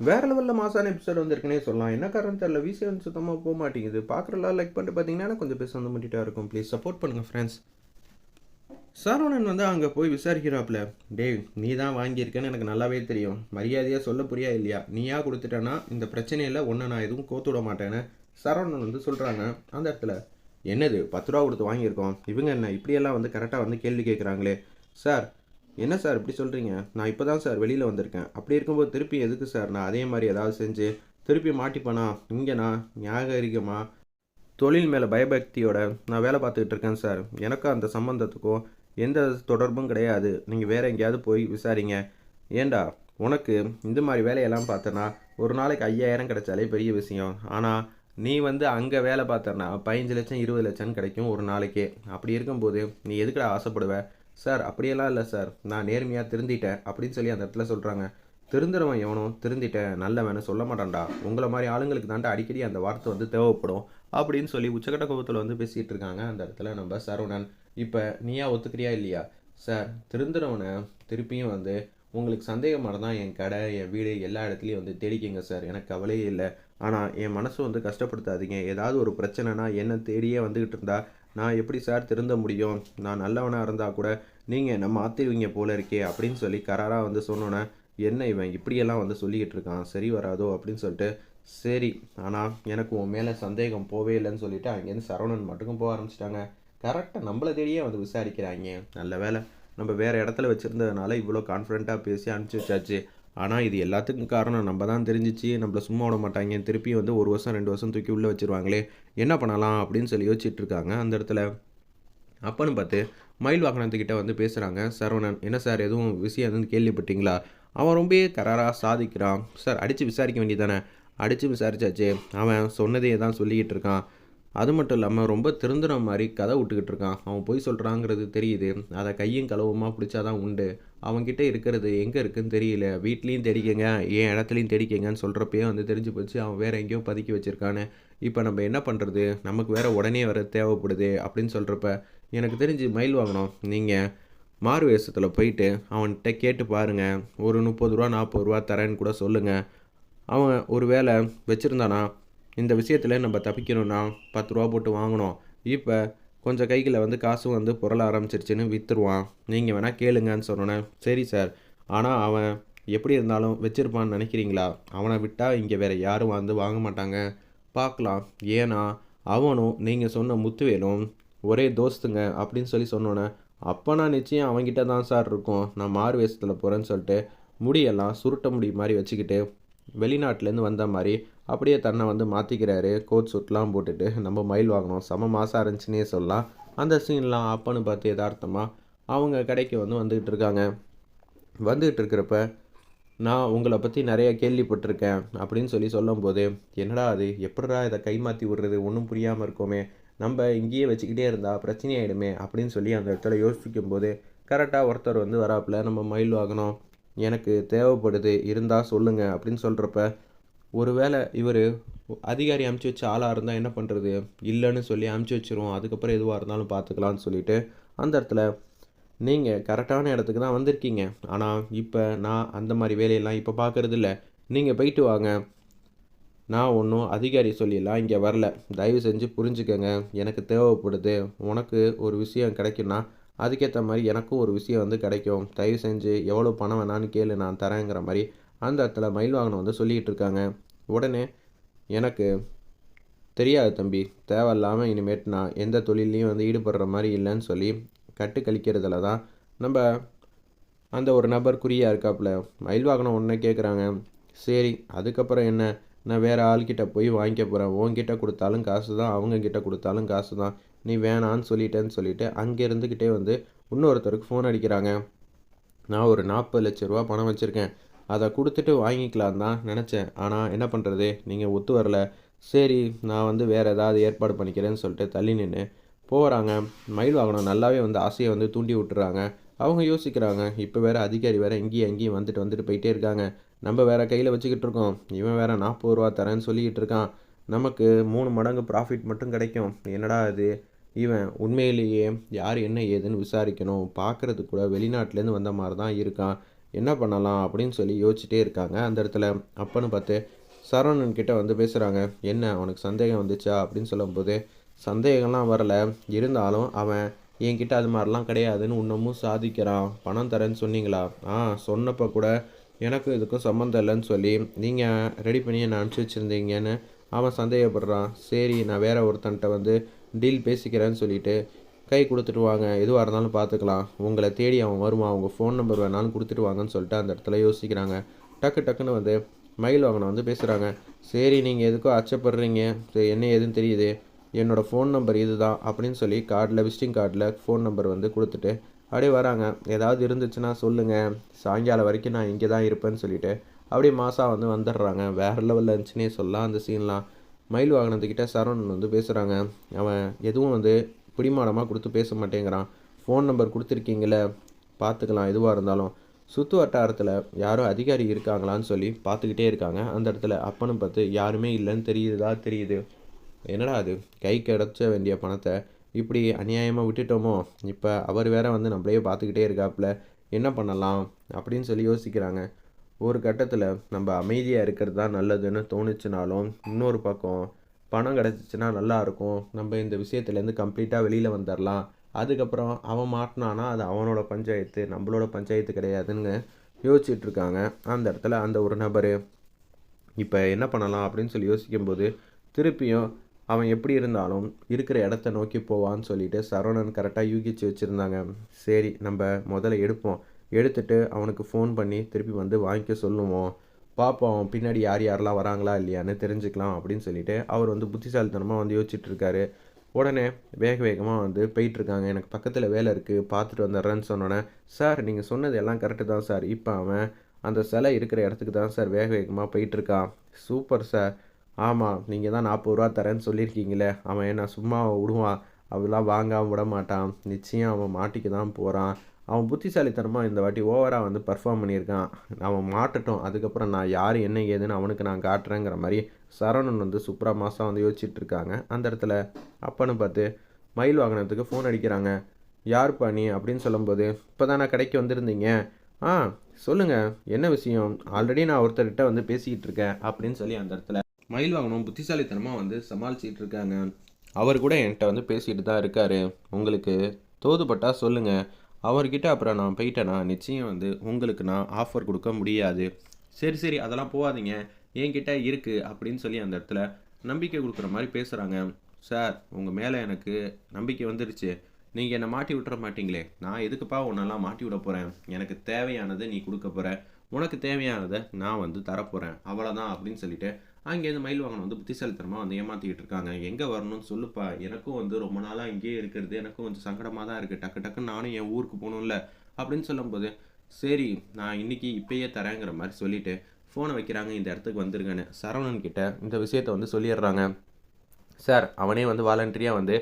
வேறு லெவலில் மாசான எபிசோட் வந்திருக்குனே சொல்லலாம். என்ன காரணம் தெரியல. விசி வந்து சுத்தமாக போக மாட்டேங்குது. பார்க்குறலாம் லைக் பண்ணிட்டு பார்த்தீங்கன்னா கொஞ்சம் பேச வந்து முட்டிட்டா இருக்கும். ப்ளீஸ் சப்போர்ட் பண்ணுங்கள் ஃப்ரெண்ட்ஸ் சரவணன் வந்து அங்கே போய் விசாரிக்கிறாப்புல. டேய் நீ தான் வாங்கியிருக்கேன்னு எனக்கு நல்லாவே தெரியும். மரியாதையாக சொல்ல புரியா இல்லையா? நீயா கொடுத்துட்டேன்னா இந்த பிரச்சனையில் ஒன்று நான் எதுவும் கோத்து விட மாட்டேன்னு சரவணன் வந்து சொல்கிறாங்க அந்த இடத்துல என்னது பத்து ரூபா கொடுத்து வாங்கியிருக்கோம். இவங்க என்ன இப்படியெல்லாம் வந்து கரெக்டாக வந்து கேள்வி கேட்குறாங்களே. சார் என்ன சார் இப்படி சொல்கிறீங்க நான் இப்போ தான் சார் வெளியில் வந்திருக்கேன். அப்படி இருக்கும்போது திருப்பி எதுக்கு சார் நான் அதே மாதிரி ஏதாவது செஞ்சு திருப்பி மாட்டிப்பேனா? இங்கே நான் தொழில் மேலே பயபக்தியோட நான் வேலை பார்த்துக்கிட்டு இருக்கேன் சார். எனக்கும் அந்த சம்மந்தத்துக்கும் எந்த தொடர்பும் கிடையாது. நீங்கள் வேறு எங்கேயாவது போய் விசாரிங்க. ஏண்டா உனக்கு இந்த மாதிரி வேலையெல்லாம் பார்த்தனா ஒரு நாளைக்கு ஐயாயிரம் கிடைச்சாலே பெரிய விஷயம். ஆனால் நீ வந்து அங்கே வேலை பார்த்தனா பதினஞ்சு லட்சம் இருபது லட்சம் கிடைக்கும் ஒரு நாளைக்கே. அப்படி இருக்கும்போது நீ எதுக்கடா ஆசைப்படுவ? சார் அப்படியெல்லாம் இல்லை சார். நான் நேர்மையாக திருந்திட்டேன் அப்படின்னு சொல்லி அந்த இடத்துல சொல்கிறாங்க திருந்துறவன் எவனும் திருந்திட்டேன் நல்லவனு சொல்ல மாட்டான்டா. உங்களை மாதிரி ஆளுங்களுக்கு தாண்டா அடிக்கடி அந்த வார்த்தை வந்து தேவைப்படும் அப்படின்னு சொல்லி உச்சக்கட்ட கோபத்தில் வந்து பேசிகிட்டு இருக்காங்க அந்த இடத்துல நம்ம சரவணன். இப்போ நீயா ஒத்துக்கிறியா இல்லையா? சார் திருந்துறவனை திருப்பியும் வந்து உங்களுக்கு சந்தேகமாக தான் என் கடை என் வீடு எல்லா இடத்துலையும் வந்து தேடிக்கிங்க சார். எனக்கு கவலையே இல்லை. ஆனால் என் மனசு வந்து கஷ்டப்படுத்தாதீங்க. ஏதாவது ஒரு பிரச்சனைனா என்னை தேடியே வந்துக்கிட்டு இருந்தா நான் எப்படி சார் திருந்த முடியும்? நான் நல்லவனாக இருந்தால் கூட நீங்கள் நம்ம மாற்றிடுவீங்க போல இருக்கே அப்படின்னு சொல்லி கராராக வந்து சொன்னோன்னே என்ன இவன் இப்படியெல்லாம் வந்து சொல்லிக்கிட்டு இருக்கான்? சரி வராதோ அப்படின்னு சொல்லிட்டு சரி ஆனால் எனக்கு உன் மேலே சந்தேகம் போவே இல்லைன்னு சொல்லிட்டு அங்கேருந்து சரவணன் மட்டுக்கும் போக ஆரம்பிச்சிட்டாங்க. கரெக்டாக நம்மளை தேடியே வந்து விசாரிக்கிறாங்க. நல்ல வேலை நம்ம வேறு இடத்துல வச்சுருந்ததுனால இவ்வளோ கான்ஃபிடண்ட்டாக பேசி அனுப்பிச்சி வச்சாச்சு. ஆனால் இது எல்லாத்துக்கும் காரணம் நம்ம தான் தெரிஞ்சிச்சு. நம்மளை சும்மா விட மாட்டாங்க. திருப்பி வந்து ஒரு வருஷம் ரெண்டு வருஷம் தூக்கி உள்ளே வச்சுருவாங்களே. என்ன பண்ணலாம் அப்படின்னு சொல்லி யோசிச்சுட்டு இருக்காங்க. அந்த இடத்துல அப்பன்னு பார்த்து மயில் வாகனத்துக்கிட்ட வந்து பேசுகிறாங்க சரவணன் என்ன சார் எதுவும் விஷயம் எதுவும் கேள்விப்பட்டீங்களா? அவன் ரொம்பவே கராராக சாதிக்கிறான். சார் அடித்து விசாரிக்க வேண்டியதானே அடித்து விசாரிச்சாச்சு. அவன் சொன்னதையே தான் சொல்லிக்கிட்டு இருக்கான். அது மட்டும் இல்லாமல் ரொம்ப திருந்துற மாதிரி கதை விட்டுக்கிட்டு இருக்கான். அவன் போய் சொல்கிறாங்கிறது தெரியுது. அதை கையும் களவுமா பிடிச்சாதான் உண்டு. அவன்கிட்ட இருக்கிறது எங்கே இருக்குன்னு தெரியல. வீட்லேயும் தெரிக்கங்க ஏன் இடத்துலையும் தேடிக்கங்கன்னு சொல்கிறப்பயே வந்து தெரிஞ்சு போச்சு அவன் வேறு எங்கேயோ பதுக்கி வச்சுருக்கான்னு. இப்போ நம்ம என்ன பண்ணுறது நமக்கு வேறு உடனே வர தேவைப்படுது அப்படின்னு சொல்கிறப்ப எனக்கு தெரிஞ்சு மயில் வாங்கணும் நீங்கள் மாறு வேஷத்தில் போயிட்டு அவன்கிட்ட கேட்டு பாருங்கள் ஒரு முப்பது ரூபா நாற்பது ரூபா தரேன்னு கூட சொல்லுங்கள் அவன் ஒரு வேலை வச்சுருந்தானா? இந்த விஷயத்தில் நம்ம தப்பிக்கணும்னா பத்து ரூபா போட்டு வாங்கணும். இப்போ கொஞ்சம் கையில் வந்து காசும் வந்து புரள ஆரம்பிச்சிருச்சுன்னு விற்றுருவான் நீங்கள் வேணால் கேளுங்கன்னு சொன்னோன்னே சரி சார். ஆனால் அவன் எப்படி இருந்தாலும் வச்சுருப்பான்னு நினைக்கிறீங்களா? அவனை விட்டால் இங்கே வேறு யாரும் வந்து வாங்க மாட்டாங்க. பார்க்கலாம் ஏன்னா அவனும் நீங்கள் சொன்ன முத்துவேலும் ஒரே தோஸ்துங்க அப்படின்னு சொல்லி சொன்னோன்னே அப்போ நான் நிச்சயம் அவன்கிட்ட தான் சார் இருக்கும். நான் மாறு வேஷத்தில் போகிறேன்னு சொல்லிட்டு முடியெல்லாம் சுருட்ட முடி மாதிரி வச்சுக்கிட்டு வெளிநாட்டிலேருந்து வந்த மாதிரி அப்படியே தன்னை வந்து மாற்றிக்கிறாரு கோட் சூட்லாம் போட்டுட்டு நம்ம மயில் வாங்கணும். செம மாசாக இருந்துச்சுன்னே சொல்லலாம். அந்த சீன்லாம் அப்பன்னு பார்த்து யதார்த்தமாக அவங்க கடைக்கு வந்து வந்துக்கிட்டு இருக்காங்க. வந்துக்கிட்டு இருக்கிறப்ப நான் உங்களை பற்றி நிறைய கேள்விப்பட்டிருக்கேன் அப்படின்னு சொல்லி சொல்லும்போது என்னடா அது? எப்படிடா இதை கை மாற்றி விடுறது? ஒன்றும் புரியாமல் இருக்கோமே. நம்ம இங்கேயே வச்சுக்கிட்டே இருந்தால் பிரச்சனையாயிடுமே அப்படின்னு சொல்லி அந்த இடத்துல யோசிக்கும் போது கரெக்டாக ஒருத்தர் வந்து வராப்புல நம்ம மயில் வாங்கணும். எனக்கு தேவைப்படுது இருந்தால் சொல்லுங்கள் அப்படின்னு சொல்கிறப்ப ஒருவேளை இவர் அதிகாரி அமுச்சு வச்ச ஆளாக இருந்தால் என்ன பண்ணுறது இல்லைன்னு சொல்லி அமுச்சு வச்சிருவோம் அதுக்கப்புறம் எதுவாக இருந்தாலும் பார்த்துக்கலான்னு சொல்லிட்டு அந்த இடத்துல நீங்கள் கரெக்டான இடத்துக்கு தான் வந்திருக்கீங்க. ஆனால் இப்போ நான் அந்த மாதிரி வேலையெல்லாம் இப்போ பார்க்குறது இல்லை. நீங்கள் போயிட்டு வாங்க. நான் ஒன்றும் அதிகாரி சொல்லிடலாம் இங்கே வரல. தயவு செஞ்சு புரிஞ்சுக்கங்க எனக்கு தேவைப்படுது. உனக்கு ஒரு விஷயம் கிடைக்குன்னா அதுக்கேற்ற மாதிரி எனக்கும் ஒரு விஷயம் வந்து கிடைக்கும். தயவு செஞ்சு எவ்வளோ பணம் வேணான்னு கேளு நான் தரேங்கிற மாதிரி அந்த இடத்துல மயில் வாகனம் வந்து சொல்லிகிட்டு இருக்காங்க. உடனே எனக்கு தெரியாது தம்பி தேவையில்லாமல் இனிமேட்டு நான் எந்த தொழிலையும் வந்து ஈடுபடுற மாதிரி இல்லைன்னு சொல்லி கட்டு கழிக்கிறதுல தான் நம்ம அந்த ஒரு நபர் குறியாக இருக்காப்புல. மயில் வாகனம் ஒன்றே கேட்குறாங்க சரி அதுக்கப்புறம் என்ன? நான் வேறு ஆள்கிட்ட போய் வாங்கிக்க போகிறேன் உன்கிட்ட கொடுத்தாலும் காசு தான் அவங்கக்கிட்ட கொடுத்தாலும் காசு தான் நீ வேணான்னு சொல்லிட்டேன்னு சொல்லிவிட்டு அங்கே இருந்துக்கிட்டே வந்து இன்னொருத்தருக்கு ஃபோன் அடிக்கிறாங்க. நான் ஒரு நாற்பது லட்ச ரூபா பணம் வச்சுருக்கேன். அதை கொடுத்துட்டு வாங்கிக்கலாம் தான் நினச்சேன். ஆனால் என்ன பண்ணுறது நீங்கள் ஒத்து வரல. சரி நான் வந்து வேறு ஏதாவது ஏற்பாடு பண்ணிக்கிறேன்னு சொல்லிட்டு தள்ளி நின்று போகிறாங்க மயில் வாகனம் நல்லாவே வந்து ஆசையை வந்து தூண்டி விட்டுறாங்க. அவங்க யோசிக்கிறாங்க இப்போ வேறு அதிகாரி வேறு எங்கேயும் எங்கேயும் வந்துட்டு வந்துட்டு போயிட்டே இருக்காங்க. நம்ம வேறு கையில் வச்சுக்கிட்டு இருக்கோம் இவன் வேறு நாற்பது ரூபா தரேன்னு சொல்லிக்கிட்டு இருக்கான். நமக்கு மூணு மடங்கு ப்ராஃபிட் மட்டும் கிடைக்கும். என்னடா இது? இவன் உண்மையிலேயே யார் என்ன ஏதுன்னு விசாரிக்கணும். பார்க்குறது கூட வெளிநாட்டிலேருந்து வந்த மாதிரி தான் இருக்கான். என்ன பண்ணலாம் அப்படின்னு சொல்லி யோசிச்சுட்டே இருக்காங்க அந்த இடத்துல. அப்பன்னு பார்த்து சரவணன் கிட்டே வந்து பேசுகிறாங்க என்ன அவனுக்கு சந்தேகம் வந்துச்சா? அப்படின்னு சொல்லும்போது சந்தேகம்லாம் வரலை. இருந்தாலும் அவன் என்கிட்ட அது மாதிரிலாம் கிடையாதுன்னு இன்னமும் சாதிக்கிறான். பணம் தரேன்னு சொன்னீங்களா? ஆ சொன்னப்போ கூட எனக்கும் இதுக்கும் சம்மந்தம் இல்லைன்னு சொல்லி நீங்கள் ரெடி பண்ணி என்னை அனுப்பிச்சி வச்சுருந்தீங்கன்னு அவன் சந்தேகப்படுறான். சரி நான் வேற ஒருத்தன்ட்ட வந்து டீல் பேசிக்கிறேன்னு சொல்லிட்டு கை கொடுத்துட்டு வாங்க. எதுவாக இருந்தாலும் பார்த்துக்கலாம் உங்களை தேடி அவன் வருவான். அவங்க ஃபோன் நம்பர் வேணாலும் கொடுத்துட்டு வாங்கன்னு சொல்லிட்டு அந்த இடத்துல யோசிக்கிறாங்க. டக்கு டக்குன்னு வந்து மயில் வாங்கின வந்து பேசுகிறாங்க சரி நீங்கள் எதுக்கோ அச்சப்படுறீங்க. சரி என்ன ஏதுன்னு தெரியுது. என்னோடய ஃபோன் நம்பர் இது தான் அப்படின்னு சொல்லி கார்டில் விசிட்டிங் கார்டில் ஃபோன் நம்பர் வந்து கொடுத்துட்டு அப்படியே வராங்க. ஏதாவது இருந்துச்சுன்னா சொல்லுங்கள் சாயங்காலம் வரைக்கும் நான் இங்கே தான் இருப்பேன்னு சொல்லிட்டு அப்படியே மாதம் வந்து வந்துடுறாங்க. வேறு லெவலில் இருந்துச்சுன்னே சொல்லலாம். அந்த சீன்லாம் மயில் வாகனத்துக்கிட்ட சரவணன் வந்து பேசுகிறாங்க அவன் எதுவும் வந்து பிடிமாடமாக கொடுத்து பேச மாட்டேங்கிறான். ஃபோன் நம்பர் கொடுத்துருக்கீங்களே பார்த்துக்கலாம் எதுவாக இருந்தாலும். சுற்று வட்டாரத்தில் யாரும் அதிகாரி இருக்காங்களான்னு சொல்லி பார்த்துக்கிட்டே இருக்காங்க. அந்த இடத்துல அப்பனும் பார்த்து யாருமே இல்லைன்னு தெரியுதா? தெரியுது. என்னடா அது? கை கிடச்ச வேண்டிய பணத்தை இப்படி அநியாயமாக விட்டுட்டோமோ? இப்போ அவர் வேற வந்து நம்மளையே பார்த்துக்கிட்டே இருக்காப்புல என்ன பண்ணலாம்? அப்படின்னு சொல்லி யோசிக்கிறாங்க. ஒரு கட்டத்தில் நம்ம அமைதியாக இருக்கிறது தான் நல்லதுன்னு தோணுச்சுனாலும் இன்னொரு பக்கம் பணம் கிடச்சிச்சின்னா நல்லா இருக்கும். நம்ம இந்த விஷயத்துலேருந்து கம்ப்ளீட்டாக வெளியில் வந்துடலாம் அதுக்கப்புறம் அவன் மாட்டினானா அது அவனோட பஞ்சாயத்து நம்மளோட பஞ்சாயத்து கிடையாதுன்னு யோசிச்சுட்ருக்காங்க. அந்த இடத்துல அந்த ஒரு நபர் இப்போ என்ன பண்ணலாம்? அப்படின்னு சொல்லி யோசிக்கும்போது திருப்பியும் அவன் எப்படி இருந்தாலும் இருக்கிற இடத்த நோக்கி போவான்னு சொல்லிட்டு சரவணன் கரெக்டாக யூகிச்சு வச்சுருந்தாங்க. சரி நம்ம முதல்ல எடுப்போம். எடுத்துட்டு அவனுக்கு ஃபோன் பண்ணி திருப்பி வந்து வாங்கிக்க சொல்லுவோம். பார்ப்போம் பின்னாடி யார் யாரெல்லாம் வராங்களா இல்லையான்னு தெரிஞ்சுக்கலாம் அப்படின்னு சொல்லிட்டு அவர் வந்து புத்திசாலித்தனமாக வந்து யோசிச்சுட்டு இருக்காரு. உடனே வேக வேகமாக வந்து போயிட்டுருக்காங்க எனக்கு பக்கத்தில் வேலை இருக்குது பார்த்துட்டு வந்துடுறேன்னு சொன்னோன்னே சார் நீங்கள் சொன்னது எல்லாம் கரெக்டு தான் சார். இப்போ அவன் அந்த சிலை இருக்கிற இடத்துக்கு தான் சார் வேக வேகமாக போயிட்டுருக்கான் சூப்பர் சார். ஆமாம் நீங்கள் தான் நாற்பது ரூபா தரேன்னு சொல்லியிருக்கீங்களே. அவன் என்ன சும்மா விடுவான். அவெல்லாம் வாங்காமல் விட மாட்டான். நிச்சயம் அவன் மாட்டிக்கு தான் போகிறான் அவன் புத்திசாலித்தனமாக இந்த வாட்டி ஓவராக வந்து பர்ஃபார்ம் பண்ணியிருக்கான். அவன் மாட்டட்டும். அதுக்கப்புறம் நான் யார் என்ன ஏதுன்னு அவனுக்கு நான் காட்டுறேங்கிற மாதிரி சரவணன் வந்து சூப்பரா மாதம் வந்து யோசிச்சுட்டு இருக்காங்க. அந்த இடத்துல அப்பன்னு பார்த்து மயில் வாகனத்துக்கு ஃபோன் அடிக்கிறாங்க. யார் பாணி அப்படின்னு சொல்லும்போது இப்போ தான் நான் கடைக்கு வந்திருந்தீங்க? ஆ சொல்லுங்கள் என்ன விஷயம்? ஆல்ரெடி நான் ஒருத்தர்கிட்ட வந்து பேசிக்கிட்டு இருக்கேன். அப்படின்னு சொல்லி அந்த இடத்துல மயில் வாங்கணும் புத்திசாலித்தனமாக வந்து சமாளிச்சிட்டு இருக்காங்க அவர் கூட என்கிட்ட வந்து பேசிகிட்டு தான் இருக்காரு. உங்களுக்கு தோதுபட்டால் சொல்லுங்கள் அவர்கிட்ட அப்புறம் நான் போயிட்டேன்னா நிச்சயம் வந்து உங்களுக்கு நான் ஆஃபர் கொடுக்க முடியாது. சரி சரி அதெல்லாம் போகாதீங்க என்கிட்ட இருக்குது அப்படின்னு சொல்லி அந்த இடத்துல நம்பிக்கை கொடுக்குற மாதிரி பேசுகிறாங்க சார் உங்கள் மேலே எனக்கு நம்பிக்கை வந்துருச்சு. நீங்கள் என்னை மாட்டி விட்டுற மாட்டிங்களே. நான் எதுக்குப்பா உன்னெல்லாம் மாட்டி விட போகிறேன் எனக்கு தேவையானதை நீ கொடுக்க போகிற உனக்கு தேவையானதை நான் வந்து தரப்போகிறேன் அவ்வளோதான் அப்படின்னு சொல்லிட்டு அங்கேருந்து மயில் வாங்கின வந்து புத்திசாலித்தனமாக வந்து ஏமாற்றிக்கிட்டு இருக்காங்க. எங்கே வரணும்னு சொல்லுப்பா. எனக்கும் வந்து ரொம்ப நாளாக இங்கேயே இருக்கிறது. எனக்கும் கொஞ்சம் சங்கடமாக தான் இருக்குது டக்கு டக்குன்னு நானும் என் ஊருக்கு போகணும்ல அப்படின்னு சொல்லும்போது சரி நான் இன்னைக்கு இப்பயே தரேங்கிற மாதிரி சொல்லிவிட்டு ஃபோனை வைக்கிறாங்க. இந்த இடத்துக்கு வந்துருங்கன்னு. சரவணன் கிட்ட இந்த விஷயத்த வந்து சொல்லிடுறாங்க. சார் அவனே வந்து வாலண்டரியாக வந்து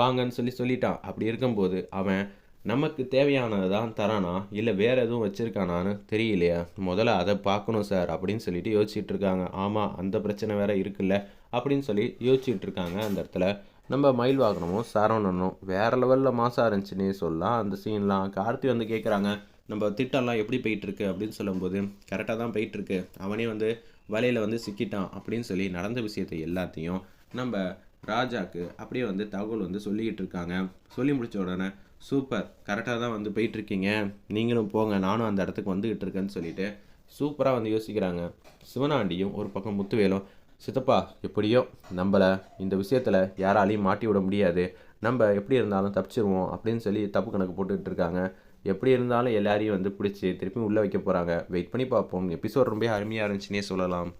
வாங்கன்னு சொல்லி சொல்லிட்டான். அப்படி இருக்கும்போது அவன் நமக்கு தேவையானதை தான் தரானா? இல்லை வேறு எதுவும் வச்சுருக்கானான்னு தெரியலையா? முதல்ல அதை பார்க்கணும் சார் அப்படின்னு சொல்லிட்டு யோசிச்சுட்டு இருக்காங்க. ஆமாம் அந்த பிரச்சனை வேறு இருக்குல்ல அப்படின்னு சொல்லி யோசிச்சுட்டு இருக்காங்க அந்த இடத்துல. நம்ம மயில் வாகனமும் சரவணனும் வேறு லெவலில் மாசாக இருந்துச்சுன்னே சொல்லலாம். அந்த சீன்லாம் கார்த்தி வந்து கேட்குறாங்க நம்ம திட்டம்லாம் எப்படி போயிட்டுருக்கு அப்படின்னு சொல்லும்போது கரெக்டாக தான் போயிட்டுருக்கு அவனே வந்து வலையில் வந்து சிக்கிட்டான். அப்படின்னு சொல்லி நடந்த விஷயத்தை எல்லாத்தையும் நம்ம ராஜாக்கு அப்படியே வந்து தகவல் வந்து சொல்லிக்கிட்டு இருக்காங்க. சொல்லி முடித்த உடனே சூப்பர். கரெக்டாக தான் வந்து போயிட்டுருக்கீங்க. நீங்களும் போங்க. நானும் அந்த இடத்துக்கு வந்துக்கிட்டு இருக்கேன்னு சொல்லிட்டு சூப்பராக வந்து யோசிக்கிறாங்க. சிவனாண்டியும் ஒரு பக்கம் முத்துவேலும் சித்தப்பா எப்படியோ நம்மளை இந்த விஷயத்தில் யாராலையும் மாட்டி விட முடியாது. நம்ம எப்படி இருந்தாலும் தப்பிச்சிருவோம் அப்படின்னு சொல்லி தப்பு கணக்கு போட்டுக்கிட்டு இருக்காங்க. எப்படி இருந்தாலும் எல்லாரையும் வந்து பிடிச்சி திருப்பி உள்ளே வைக்க போகிறாங்க வெயிட் பண்ணி பார்ப்போம். எபிசோட் ரொம்ப அருமையாக இருந்துச்சுன்னே சொல்லலாம்.